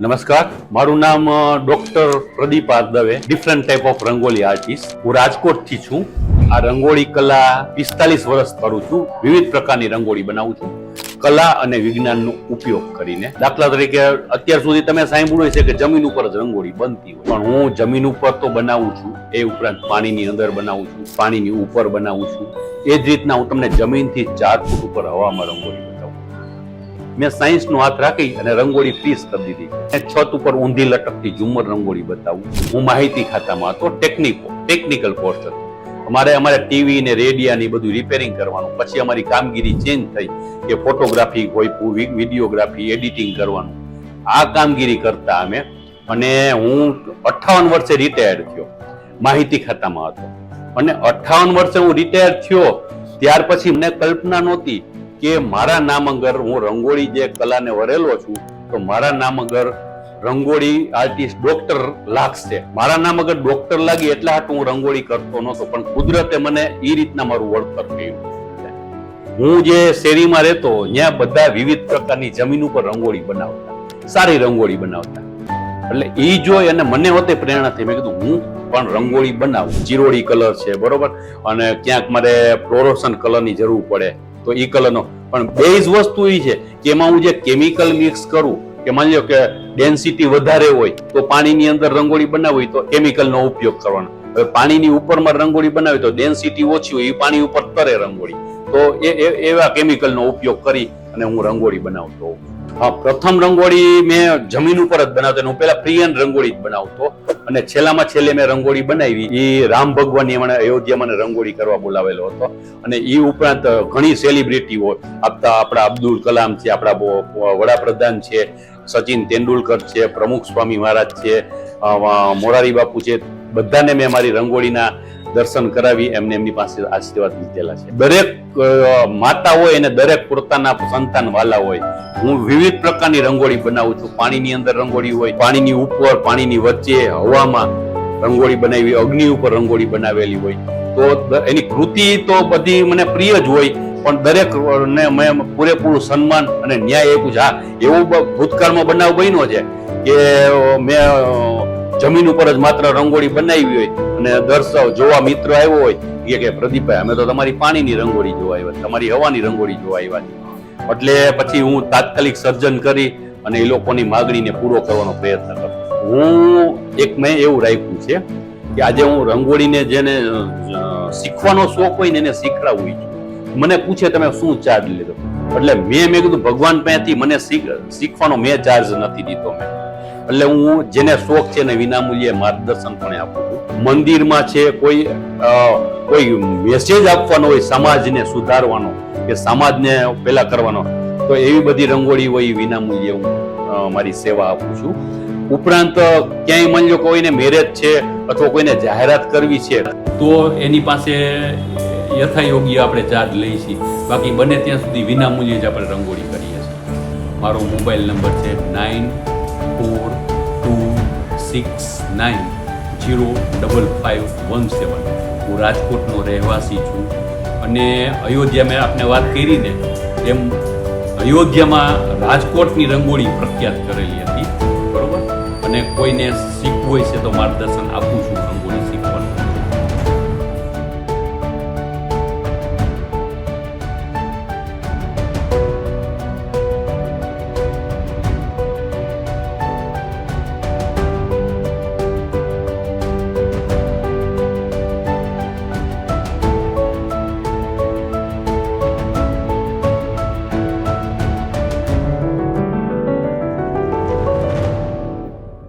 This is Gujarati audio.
નમસ્કાર. મારું નામ doctor Pradeep are different type of rangoli artist હું રાજકોટથી છું. આ રંગોળી કલા પિસ્તાલીસ વર્ષ કરું છું. વિવિધ પ્રકારની રંગોળી બનાવું છું. કલા અને વિજ્ઞાનનો ઉપયોગ કરીને. દાખલા તરીકે, અત્યાર સુધી તમે સાંભળ્યું છે કે જમીન ઉપર જ રંગોળી બનતી હોય. પણ હું જમીન ઉપર તો બનાવું છું. એ ઉપરાંત પાણીની અંદર બનાવું છું. પાણીની ઉપર બનાવું છું. એ જ રીતના હું તમને જમીનથી ચાર ફૂટ ઉપર હવામાં રંગોળી મેં સાયન્સનો હાથ રાખી અને રંગોળી પીસ કરી દીધી. મેં છત ઉપર ઊંધી લટકતી ઝુમર રંગોળી બતાવું. હું માહિતી ખાતામાં હતો ટેકનિકો ટેકનિકલ પોસ્ટ હતો. અમારે અમારે ટીવી ને રેડિયા ને બધું રિપેરિંગ કરવાનું. પછી અમારી કામગીરી ચેન્જ થઈ કે ફોટોગ્રાફી હોય વિડીયોગ્રાફી એડિટિંગ કરવાનું. આ કામગીરી કરતા અમે, અને હું અઠ્ઠાવન વર્ષે રિટાયર્ડ થયો. માહિતી ખાતામાં હતો. અને અઠ્ઠાવન વર્ષે હું રિટાયર થયો. ત્યાર પછી મને કલ્પના નહોતી કે મારા નામ અંગર હું રંગોળી જે કલાને વરેલો છું, તો મારા નામ અંગર રંગોળી આર્ટિસ્ટ ડોક્ટર લાગશે. મારા નામ અગર ડોક્ટર લાગી એટલા હાટુ હું રંગોળી કરતો નહોતો, પણ કુદરતે મને એ રીતના મારું વળતર કર્યું. હું જે શેરીમાં રહેતો, ત્યાં બધા વિવિધ પ્રકારની જમીન ઉપર રંગોળી બનાવતા, સારી રંગોળી બનાવતા. એટલે એ જોઈ અને મને હોતે પ્રેરણા થઈ. મેં કીધું, હું પણ રંગોળી બનાવું. જીરોડી કલર છે, બરોબર? અને ક્યાંક મારે ફ્લોરોસન કલરની જરૂર પડે. તો એ કલરનો પણ બેઝ વસ્તુ એ છે કે એમાં હું જે કેમિકલ મિક્સ કરું, કે માની લો કે ડેન્સિટી વધારે હોય, તો પાણીની અંદર રંગોળી બનાવવી તો કેમિકલનો ઉપયોગ કરવાનો હવે પાણીની ઉપરમાં રંગોળી બનાવી તો ડેન્સિટી ઓછી હોય એ પાણી ઉપર તરે રંગોળી તો એ એવા કેમિકલનો ઉપયોગ કરી અને હું રંગોળી બનાવતો હોઉં. હા, પ્રથમ રંગોળી મેં જમીન ઉપર જ બનાવતો હું પેલા પ્રિયન રંગોળી જ બનાવતો અને છેલ્લામાં છેલ્લે મેં રંગોળી બનાવી. એ રામ ભગવાન મને અયોધ્યા મને રંગોળી કરવા બોલાવેલો હતો અને એ ઉપરાંત ઘણી સેલિબ્રિટીઓ આપતા આપણા અબ્દુલ કલામ છે, આપણા વડાપ્રધાન છે, સચિન તેંડુલકર છે, પ્રમુખ સ્વામી મહારાજ છે મોરારી બાપુ છે બધાને મેં મારી રંગોળીના દર્શન કરાવી, એમને એમની પાસે આશીર્વાદ લીધેલા છે. દરેક માતા હોય અને દરેક પોતાના સંતાન વાલા હોય. હું વિવિધ પ્રકારની રંગોળી બનાવું છું. પાણીની અંદર રંગોળી હોય, પાણીની ઉપર, પાણીની વચ્ચે, હવામાં રંગોળી બનાવી, અગ્નિ ઉપર રંગોળી બનાવેલી હોય. તો એની કૃતિ તો બધી મને પ્રિય જ હોય, પણ દરેક ને મેં પૂરેપૂરું સન્માન અને ન્યાય આપ્યું છે. હા એવું ભૂતકાળમાં બનાવ બન્યો છે કે મેં જમીન ઉપર જ માત્ર રંગોળી બનાવી હોય અને દર્શાવ જોવા મિત્ર આવ્યો હોય, એ કે પ્રદીપભાઈ અમે તો તમારી પાણીની રંગોળી જોવા આવ્યા, તમારી હવાની રંગોળી જોવા આવ્યા એટલે પછી હું તાત્કાલિક સર્જન કરી અને એ લોકોની માગણીને પૂરો કરવાનો પ્રયત્ન કરતો હું એક મેં એવું રાખ્યું છે કે આજે હું રંગોળીને જેને શીખવાનો શોખ હોય ને એને શીખડાવું છું મને પૂછે તમે શું ચાર્જ લીધો? એટલે મેં મેં કીધું ભગવાન પાસેથી મને શીખવાનો મેં ચાર્જ નથી દીધો મેં. એટલે હું જેને શોખ છે એને વિનામૂલ્યે માર્ગદર્શન પણ આપું છું. મંદિરમાં છે કોઈ કોઈ મેસેજ આપવાનો હોય, સમાજને સુધારવાનો, કે સમાજને પેલા કરવાનો, તો એવી બધી રંગોળી હોય વિનામૂલ્યે હું મારી સેવા આપું છું. ઉપરાંત ક્યાંય માની લો કોઈને મેરેજ છે અથવા કોઈને જાહેરાત કરવી છે, તો એની પાસે યથાયોગ્ય આપણે ચાર્જ લઈએ છીએ. બાકી બને ત્યાં સુધી વિનામૂલ્યે જ આપણે રંગોળી કરીએ છીએ. મારો મોબાઈલ નંબર છે nine four two six nine zero double five one seven હું રાજકોટનો રહેવાસી છું અને અયોધ્યા મેં આપને વાત કરી ને એમ અયોધ્યામાં રાજકોટની રંગોળી પ્રખ્યાત કરેલી હતી, બરોબર? અને કોઈને શીખવું હોય છે તો માર્ગદર્શન આપું છું